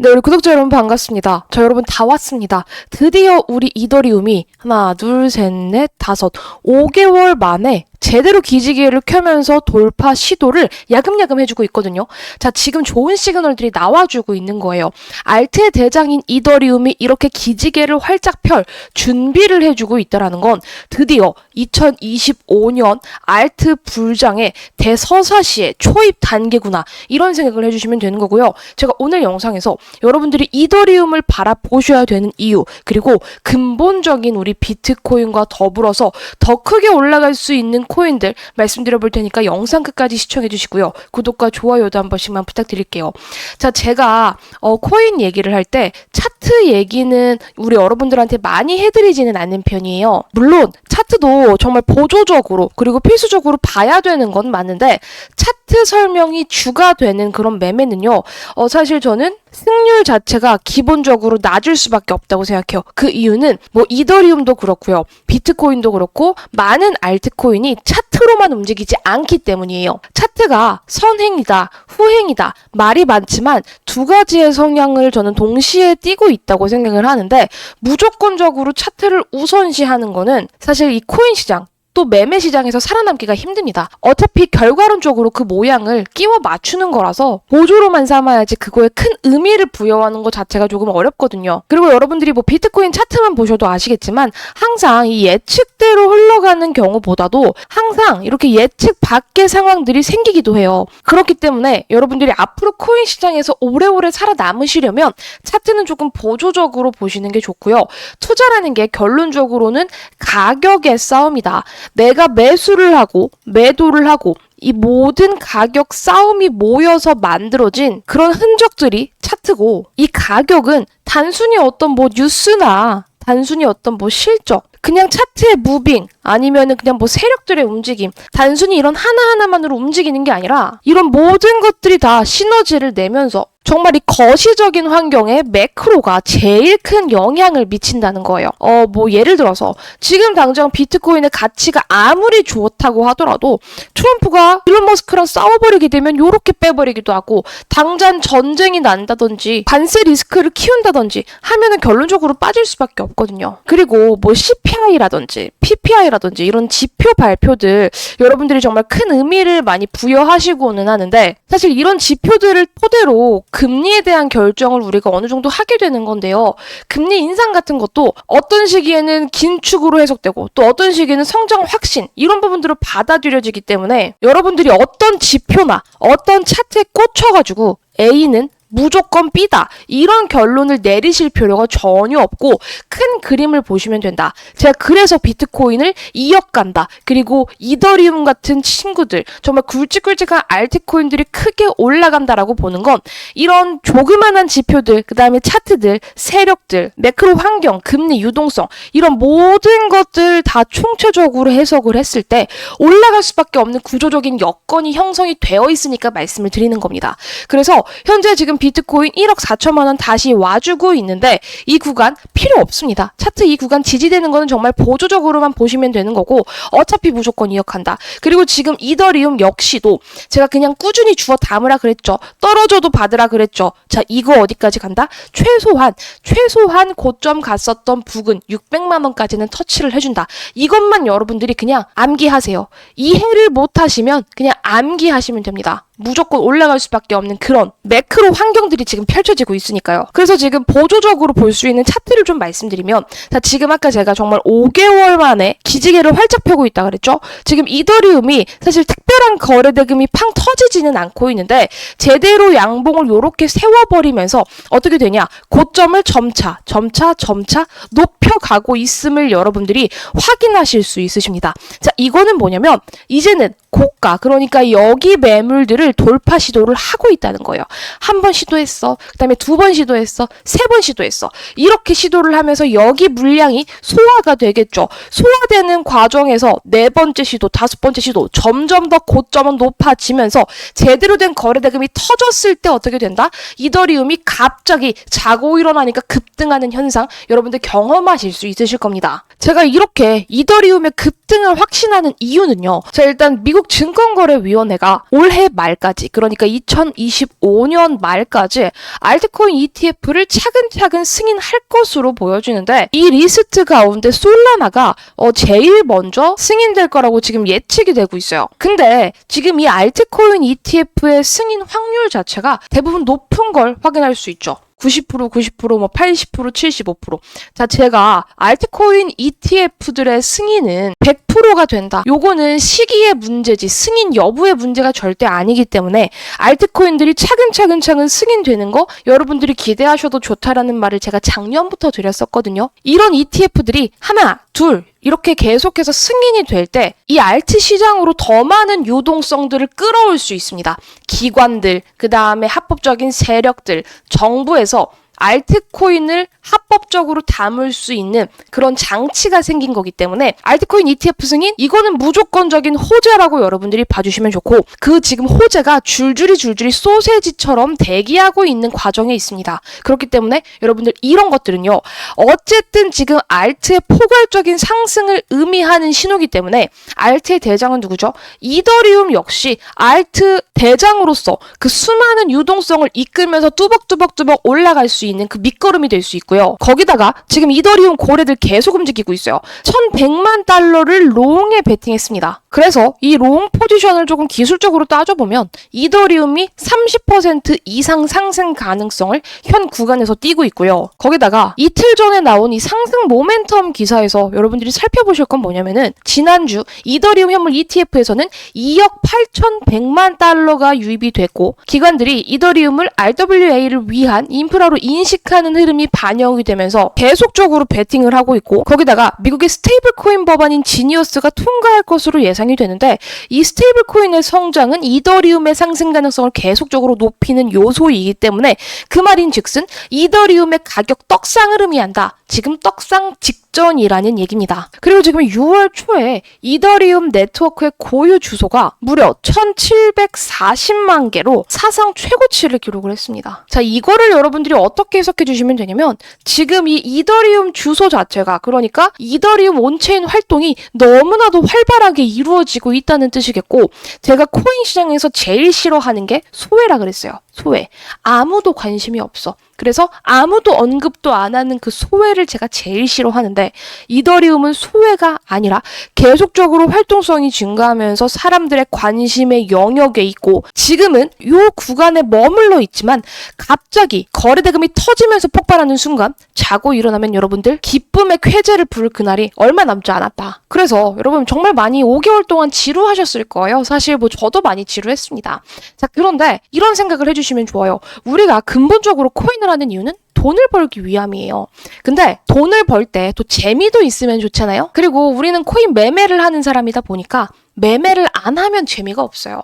네, 우리 구독자 여러분 반갑습니다. 저 여러분 다 왔습니다. 드디어 우리 이더리움이 하나, 둘, 셋, 넷, 다섯, 5개월 만에 제대로 기지개를 켜면서 돌파 시도를 야금야금 해주고 있거든요. 자, 지금 좋은 시그널들이 나와주고 있는 거예요. 알트의 대장인 이더리움이 이렇게 기지개를 활짝 펼 준비를 해주고 있다라는 건 드디어 2025년 알트 불장의 대서사시의 초입 단계구나. 이런 생각을 해주시면 되는 거고요. 제가 오늘 영상에서 여러분들이 이더리움을 바라보셔야 되는 이유, 그리고 근본적인 우리 비트코인과 더불어서 더 크게 올라갈 수 있는 코인들 말씀드려 볼 테니까 영상 끝까지 시청해 주시고요. 구독과 좋아요도 한 번씩만 부탁드릴게요. 자, 제가 어, 코인 얘기를 할 때 차트 얘기는 우리 여러분들한테 많이 해드리지는 않는 편이에요. 물론 차트도 정말 보조적으로 그리고 필수적으로 봐야 되는 건 맞는데 차트 설명이 주가 되는 그런 매매는요. 어, 사실 저는 승률 자체가 기본적으로 낮을 수밖에 없다고 생각해요. 그 이유는 뭐 이더리움도 그렇고요. 비트코인도 그렇고 많은 알트코인이 차트로만 움직이지 않기 때문이에요. 차트가 선행이다, 후행이다 말이 많지만 두 가지의 성향을 저는 동시에 띠고 있다고 생각을 하는데 무조건적으로 차트를 우선시하는 거는 사실 이 코인 시장 또 매매 시장에서 살아남기가 힘듭니다. 어차피 결과론적으로 그 모양을 끼워 맞추는 거라서 보조로만 삼아야지 그거에 큰 의미를 부여하는 것 자체가 조금 어렵거든요. 그리고 여러분들이 뭐 비트코인 차트만 보셔도 아시겠지만 항상 이 예측대로 흘러가는 경우보다도 항상 이렇게 예측 밖의 상황들이 생기기도 해요. 그렇기 때문에 여러분들이 앞으로 코인 시장에서 오래오래 살아남으시려면 차트는 조금 보조적으로 보시는 게 좋고요. 투자라는 게 결론적으로는 가격의 싸움이다. 내가 매수를 하고 매도를 하고 이 모든 가격 싸움이 모여서 만들어진 그런 흔적들이 차트고 이 가격은 단순히 어떤 뭐 뉴스나 단순히 어떤 뭐 실적 그냥 차트의 무빙 아니면은 그냥 뭐 세력들의 움직임 단순히 이런 하나하나만으로 움직이는 게 아니라 이런 모든 것들이 다 시너지를 내면서 정말 이 거시적인 환경에 매크로가 제일 큰 영향을 미친다는 거예요. 어, 뭐 예를 들어서 지금 당장 비트코인의 가치가 아무리 좋다고 하더라도 트럼프가 일론 머스크랑 싸워버리게 되면 요렇게 빼버리기도 하고 당장 전쟁이 난다든지 반세 리스크를 키운다든지 하면은 결론적으로 빠질 수밖에 없거든요. 그리고 뭐 CPI라든지 PPI라든지 이런 지표 발표들 여러분들이 정말 큰 의미를 많이 부여하시고는 하는데 사실 이런 지표들을 토대로 금리에 대한 결정을 우리가 어느 정도 하게 되는 건데요. 금리 인상 같은 것도 어떤 시기에는 긴축으로 해석되고 또 어떤 시기에는 성장 확신 이런 부분들을 받아들여지기 때문에 여러분들이 어떤 지표나 어떤 차트에 꽂혀가지고 A는 무조건 B다. 이런 결론을 내리실 필요가 전혀 없고 큰 그림을 보시면 된다. 제가 그래서 비트코인을 이어간다. 그리고 이더리움 같은 친구들, 정말 굵직굵직한 알트코인들이 크게 올라간다라고 보는 건 이런 조그만한 지표들, 그 다음에 차트들, 세력들, 매크로 환경, 금리 유동성 이런 모든 것들 다 총체적으로 해석을 했을 때 올라갈 수밖에 없는 구조적인 여건이 형성이 되어 있으니까 말씀을 드리는 겁니다. 그래서 현재 지금 비트코인 1억 4천만 원 다시 와주고 있는데 이 구간 필요 없습니다. 차트 이 구간 지지되는 거는 정말 보조적으로만 보시면 되는 거고 어차피 무조건 이어간다. 그리고 지금 이더리움 역시도 제가 그냥 꾸준히 주워 담으라 그랬죠. 떨어져도 받으라 그랬죠. 자, 이거 어디까지 간다? 최소한 최소한 고점 갔었던 부근 600만 원까지는 터치를 해준다. 이것만 여러분들이 그냥 암기하세요. 이해를 못 하시면 그냥 암기하시면 됩니다. 무조건 올라갈 수밖에 없는 그런 매크로 환경들이 지금 펼쳐지고 있으니까요. 그래서 지금 보조적으로 볼 수 있는 차트를 좀 말씀드리면, 자, 지금 아까 제가 정말 5개월 만에 기지개를 활짝 펴고 있다 그랬죠? 지금 이더리움이 사실 특별한 거래 대금이 팡 터지지는 않고 있는데, 제대로 양봉을 요렇게 세워버리면서 어떻게 되냐? 고점을 점차, 점차, 점차 높여가고 있음을 여러분들이 확인하실 수 있으십니다. 자, 이거는 뭐냐면, 이제는 고가, 그러니까 여기 매물들을 돌파 시도를 하고 있다는 거예요. 한 번 시도했어. 그 다음에 두 번 시도했어. 세 번 시도했어. 이렇게 시도를 하면서 여기 물량이 소화가 되겠죠. 소화되는 과정에서 네 번째 시도, 다섯 번째 시도, 점점 더 고점은 높아지면서 제대로 된 거래 대금이 터졌을 때 어떻게 된다? 이더리움이 갑자기 자고 일어나니까 급등하는 현상 여러분들 경험하실 수 있으실 겁니다. 제가 이렇게 이더리움의 급등을 확신하는 이유는요. 자, 일단 미국 증권거래위원회가 올해 말 까지 그러니까 2025년 말까지 알트코인 ETF를 차근차근 승인할 것으로 보여지는데 이 리스트 가운데 솔라나가 어, 제일 먼저 승인될 거라고 지금 예측이 되고 있어요. 근데 지금 이 알트코인 ETF의 승인 확률 자체가 대부분 높은 걸 확인할 수 있죠. 90%, 90%, 뭐 80%, 75%. 자, 제가 알트코인 ETF들의 승인은 100%가 된다. 요거는 시기의 문제지 승인 여부의 문제가 절대 아니기 때문에 알트코인들이 차근차근 차근 승인되는 거 여러분들이 기대하셔도 좋다라는 말을 제가 작년부터 드렸었거든요. 이런 ETF들이 하나, 둘, 이렇게 계속해서 승인이 될 때 이 알트 시장으로 더 많은 유동성들을 끌어올 수 있습니다. 기관들, 그 다음에 합법적인 세력들, 정부에서 알트코인을 합법적으로 담을 수 있는 그런 장치가 생긴 거기 때문에 알트코인 ETF 승인 이거는 무조건적인 호재라고 여러분들이 봐주시면 좋고 그 지금 호재가 줄줄이 줄줄이 소세지처럼 대기하고 있는 과정에 있습니다. 그렇기 때문에 여러분들 이런 것들은요 어쨌든 지금 알트의 포괄적인 상승을 의미하는 신호기 때문에 알트의 대장은 누구죠? 이더리움 역시 알트 대장으로서 그 수많은 유동성을 이끌면서 뚜벅뚜벅뚜벅 올라갈 수 있는 그 밑거름이 될 수 있고요. 거기다가 지금 이더리움 고래들 계속 움직이고 있어요. 1100만 달러를 롱에 베팅했습니다. 그래서 이 롱 포지션을 조금 기술적으로 따져보면 이더리움이 30% 이상 상승 가능성을 현 구간에서 띄고 있고요. 거기다가 이틀 전에 나온 이 상승 모멘텀 기사에서 여러분들이 살펴보실 건 뭐냐면은 지난주 이더리움 현물 ETF에서는 2억 8,100만 달러가 유입이 됐고 기관들이 이더리움을 RWA를 위한 인프라로 인 식하는 흐름이 반영이 되면서 계속적으로 베팅을 하고 있고 거기다가 미국의 스테이블 코인 법안인 지니어스가 통과할 것으로 예상이 되는데 이 스테이블 코인의 성장은 이더리움의 상승 가능성을 계속적으로 높이는 요소이기 때문에 그 말인 즉슨 이더리움의 가격 떡상을 의미한다. 지금 떡상 직 전이라는 얘기입니다. 그리고 지금 6월 초에 이더리움 네트워크의 고유 주소가 무려 1740만 개로 사상 최고치를 기록을 했습니다. 자, 이거를 여러분들이 어떻게 해석해 주시면 되냐면 지금 이 이더리움 주소 자체가 그러니까 이더리움 온체인 활동이 너무나도 활발하게 이루어지고 있다는 뜻이겠고 제가 코인 시장에서 제일 싫어하는 게 소외라 그랬어요. 소외. 아무도 관심이 없어. 그래서 아무도 언급도 안 하는 그 소외를 제가 제일 싫어하는데 이더리움은 소외가 아니라 계속적으로 활동성이 증가하면서 사람들의 관심의 영역에 있고 지금은 요 구간에 머물러 있지만 갑자기 거래 대금이 터지면서 폭발하는 순간 자고 일어나면 여러분들 기쁨의 쾌재를 부를 그날이 얼마 남지 않았다. 그래서 여러분 정말 많이 5개월 동안 지루하셨을 거예요. 사실 뭐 저도 많이 지루했습니다. 자, 그런데 이런 생각을 해주시면 좋아요. 우리가 근본적으로 코인 을 하는 이유는 돈을 벌기 위함이에요. 근데 돈을 벌 때 또 재미도 있으면 좋잖아요? 그리고 우리는 코인 매매를 하는 사람이다 보니까 매매를 안 하면 재미가 없어요.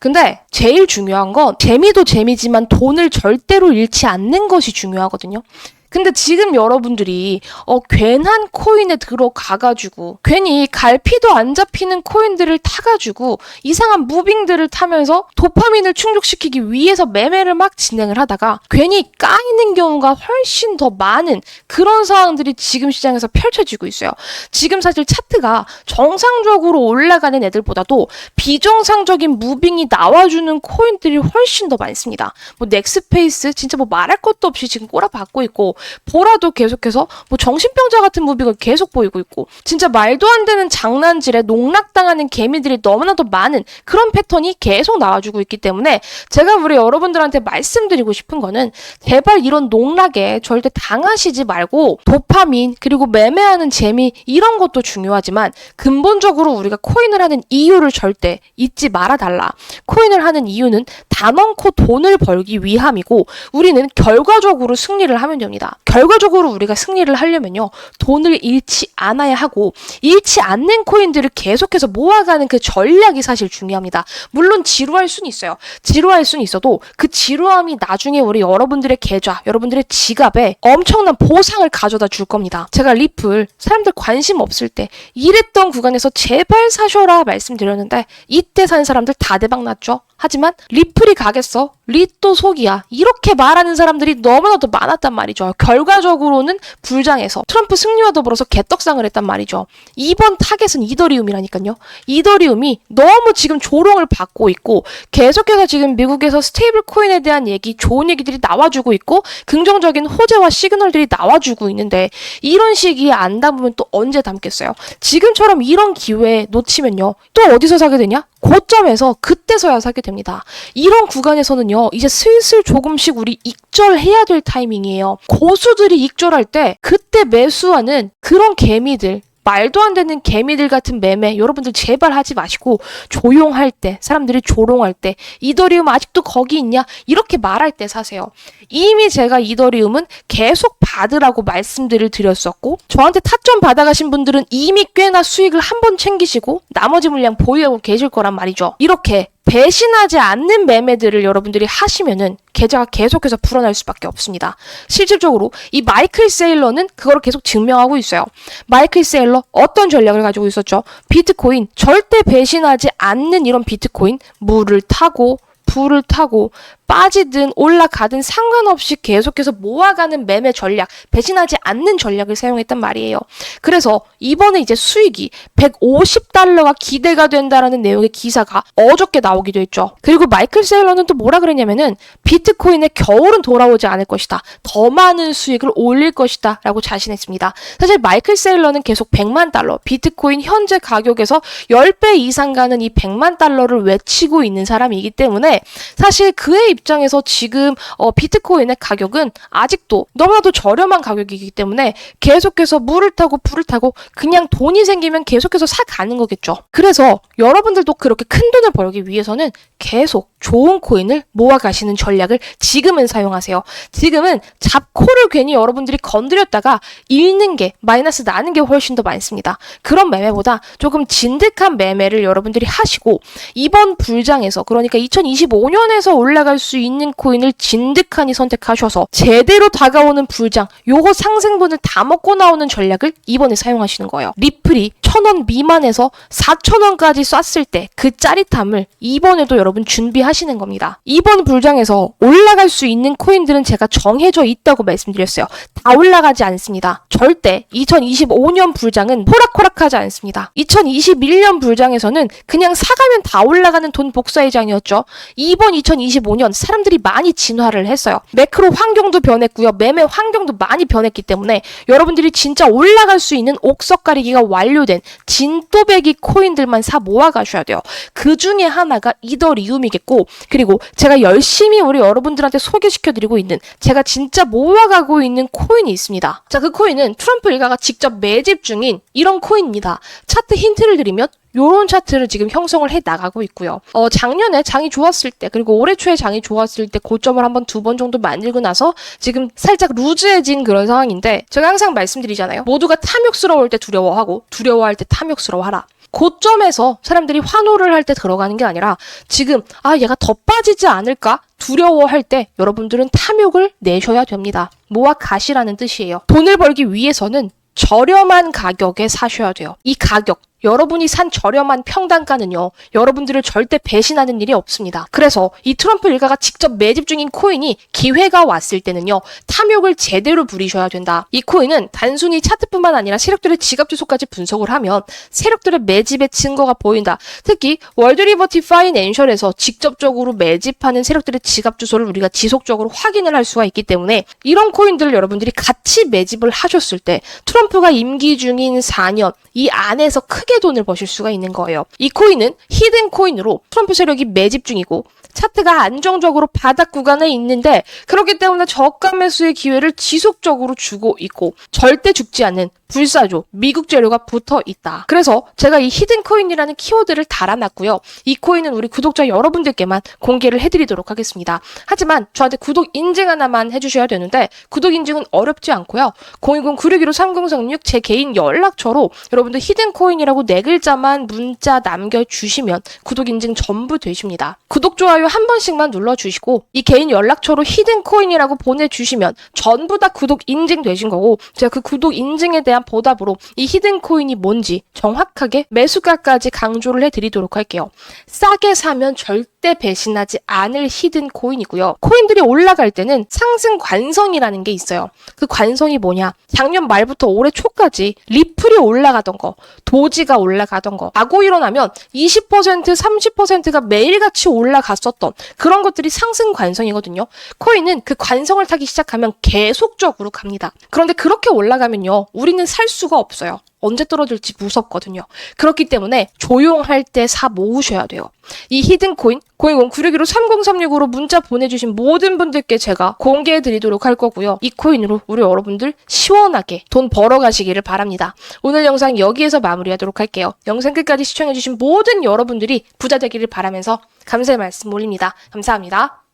근데 제일 중요한 건 재미도 재미지만 돈을 절대로 잃지 않는 것이 중요하거든요. 근데 지금 여러분들이 어 괜한 코인에 들어가가지고 괜히 갈피도 안 잡히는 코인들을 타가지고 이상한 무빙들을 타면서 도파민을 충족시키기 위해서 매매를 막 진행을 하다가 괜히 까이는 경우가 훨씬 더 많은 그런 상황들이 지금 시장에서 펼쳐지고 있어요. 지금 사실 차트가 정상적으로 올라가는 애들보다도 비정상적인 무빙이 나와주는 코인들이 훨씬 더 많습니다. 뭐 넥스페이스 진짜 뭐 말할 것도 없이 지금 꼬라박고 있고 보라도 계속해서 뭐 정신병자 같은 무빙을 계속 보이고 있고 진짜 말도 안 되는 장난질에 농락당하는 개미들이 너무나도 많은 그런 패턴이 계속 나와주고 있기 때문에 제가 우리 여러분들한테 말씀드리고 싶은 거는 제발 이런 농락에 절대 당하시지 말고 도파민 그리고 매매하는 재미 이런 것도 중요하지만 근본적으로 우리가 코인을 하는 이유를 절대 잊지 말아달라. 코인을 하는 이유는 단언코 돈을 벌기 위함이고 우리는 결과적으로 승리를 하면 됩니다. 결과적으로 우리가 승리를 하려면요. 돈을 잃지 않아야 하고 잃지 않는 코인들을 계속해서 모아가는 그 전략이 사실 중요합니다. 물론 지루할 수는 있어요. 지루할 수는 있어도 그 지루함이 나중에 우리 여러분들의 계좌, 여러분들의 지갑에 엄청난 보상을 가져다 줄 겁니다. 제가 리플 사람들 관심 없을 때 이랬던 구간에서 제발 사셔라 말씀드렸는데 이때 산 사람들 다 대박 났죠. 하지만 리플이 가겠어? 리또 속이야. 이렇게 말하는 사람들이 너무나도 많았단 말이죠. 결과적으로는 불장에서 트럼프 승리와 더불어서 개떡상을 했단 말이죠. 이번 타겟은 이더리움이라니까요. 이더리움이 너무 지금 조롱을 받고 있고 계속해서 지금 미국에서 스테이블 코인에 대한 얘기, 좋은 얘기들이 나와주고 있고 긍정적인 호재와 시그널들이 나와주고 있는데 이런 시기에 안 담으면 또 언제 담겠어요? 지금처럼 이런 기회에 놓치면요. 또 어디서 사게 되냐? 고점에서 그때서야 사게 됩니다. 이런 구간에서는요, 이제 슬슬 조금씩 우리 익절해야 될 타이밍이에요. 고수들이 익절할 때 그때 매수하는 그런 개미들, 말도 안 되는 개미들 같은 매매 여러분들 제발 하지 마시고 조용할 때 사람들이 조롱할 때 이더리움 아직도 거기 있냐 이렇게 말할 때 사세요. 이미 제가 이더리움은 계속 받으라고 말씀들을 드렸었고 저한테 타점 받아가신 분들은 이미 꽤나 수익을 한 번 챙기시고 나머지 물량 보유하고 계실 거란 말이죠. 이렇게 배신하지 않는 매매들을 여러분들이 하시면은 계좌가 계속해서 불어날 수밖에 없습니다. 실질적으로 이 마이클 세일러는 그걸 계속 증명하고 있어요. 마이클 세일러 어떤 전략을 가지고 있었죠? 비트코인 절대 배신하지 않는 이런 비트코인 물을 타고 불을 타고 빠지든 올라가든 상관없이 계속해서 모아가는 매매 전략, 배신하지 않는 전략을 사용했단 말이에요. 그래서 이번에 이제 수익이 150달러가 기대가 된다라는 내용의 기사가 어저께 나오기도 했죠. 그리고 마이클 세일러는 또 뭐라 그랬냐면은 비트코인의 겨울은 돌아오지 않을 것이다. 더 많은 수익을 올릴 것이다. 라고 자신했습니다. 사실 마이클 세일러는 계속 100만 달러, 비트코인 현재 가격에서 10배 이상 가는 이 100만 달러를 외치고 있는 사람이기 때문에 사실 그의 입장에서 지금 어, 비트코인의 가격은 아직도 너무나도 저렴한 가격이기 때문에 계속해서 물을 타고 불을 타고 그냥 돈이 생기면 계속해서 사 가는 거겠죠. 그래서 여러분들도 그렇게 큰 돈을 벌기 위해서는 계속 좋은 코인을 모아 가시는 전략을 지금은 사용하세요. 지금은 잡코를 괜히 여러분들이 건드렸다가 잃는 게 마이너스 나는 게 훨씬 더 많습니다. 그런 매매보다 조금 진득한 매매를 여러분들이 하시고 이번 불장에서 그러니까 2025년에서 올라갈 수 있는 코인을 진득하니 선택하셔서 제대로 다가오는 불장 요거 상승분을 다 먹고 나오는 전략을 이번에 사용하시는 거예요. 리플이 1000원 미만에서 4000원까지 쐈을 때 그 짜릿함을 이번에도 여러분 준비하시는 겁니다. 이번 불장에서 올라갈 수 있는 코인들은 제가 정해져 있다고 말씀드렸어요. 다 올라가지 않습니다. 절대 2025년 불장은 호락호락하지 않습니다. 2021년 불장에서는 그냥 사가면 다 올라가는 돈 복사의 장이었죠. 이번 2025년 사람들이 많이 진화를 했어요. 매크로 환경도 변했고요. 매매 환경도 많이 변했기 때문에 여러분들이 진짜 올라갈 수 있는 옥석 가리기가 완료된 진또배기 코인들만 사 모아가셔야 돼요. 그 중에 하나가 이더리움이겠고 그리고 제가 열심히 우리 여러분들한테 소개시켜드리고 있는 제가 진짜 모아가고 있는 코인이 있습니다. 자, 그 코인은 트럼프 일가가 직접 매집 중인 이런 코인입니다. 차트 힌트를 드리면 요런 차트를 지금 형성을 해 나가고 있고요. 어, 작년에 장이 좋았을 때, 그리고 올해 초에 장이 좋았을 때 고점을 한번 두 번 정도 만들고 나서 지금 살짝 루즈해진 그런 상황인데, 제가 항상 말씀드리잖아요. 모두가 탐욕스러울 때 두려워하고, 두려워할 때 탐욕스러워하라. 고점에서 사람들이 환호를 할 때 들어가는 게 아니라 지금 아 얘가 더 빠지지 않을까 두려워할 때 여러분들은 탐욕을 내셔야 됩니다. 모아 가시라는 뜻이에요. 돈을 벌기 위해서는 저렴한 가격에 사셔야 돼요. 이 가격 여러분이 산 저렴한 평단가는요, 여러분들을 절대 배신하는 일이 없습니다. 그래서 이 트럼프 일가가 직접 매집 중인 코인이 기회가 왔을 때는요, 탐욕을 제대로 부리셔야 된다. 이 코인은 단순히 차트뿐만 아니라 세력들의 지갑 주소까지 분석을 하면 세력들의 매집의 증거가 보인다. 특히 월드리버티 파이낸셜에서 직접적으로 매집하는 세력들의 지갑 주소를 우리가 지속적으로 확인을 할 수가 있기 때문에 이런 코인들을 여러분들이 같이 매집을 하셨을 때 트럼프가 임기 중인 4년 이 안에서 크게 돈을 버실 수가 있는 거예요. 이 코인은 히든 코인으로 트럼프 세력이 매집 중이고 차트가 안정적으로 바닥 구간에 있는데 그렇기 때문에 저가 매수의 기회를 지속적으로 주고 있고 절대 죽지 않는 불사조 미국 재료가 붙어 있다. 그래서 제가 이 히든 코인이라는 키워드를 달아놨고요. 이 코인은 우리 구독자 여러분들께만 공개를 해드리도록 하겠습니다. 하지만 저한테 구독 인증 하나만 해주셔야 되는데 구독 인증은 어렵지 않고요. 010-961-3036 제 개인 연락처로 여러분들 히든 코인이라고 네 글자만 문자 남겨주시면 구독 인증 전부 되십니다. 구독 좋아요 한 번씩만 눌러주시고 이 개인 연락처로 히든 코인이라고 보내주시면 전부 다 구독 인증 되신 거고 제가 그 구독 인증에 대한 보답으로 이 히든 코인이 뭔지 정확하게 매수가까지 강조를 해드리도록 할게요. 싸게 사면 절대 절대 배신하지 않을 히든 코인이고요. 코인들이 올라갈 때는 상승 관성이라는 게 있어요. 그 관성이 뭐냐? 작년 말부터 올해 초까지 리플이 올라가던 거, 도지가 올라가던 거, 하고 일어나면 20% 30%가 매일같이 올라갔었던 그런 것들이 상승 관성이거든요. 코인은 그 관성을 타기 시작하면 계속적으로 갑니다. 그런데 그렇게 올라가면요. 우리는 살 수가 없어요. 언제 떨어질지 무섭거든요. 그렇기 때문에 조용할 때 사 모으셔야 돼요. 이 히든 코인 010-961로 3036으로 문자 보내주신 모든 분들께 제가 공개해 드리도록 할 거고요. 이 코인으로 우리 여러분들 시원하게 돈 벌어 가시기를 바랍니다. 오늘 영상 여기에서 마무리하도록 할게요. 영상 끝까지 시청해주신 모든 여러분들이 부자 되기를 바라면서 감사의 말씀 올립니다. 감사합니다.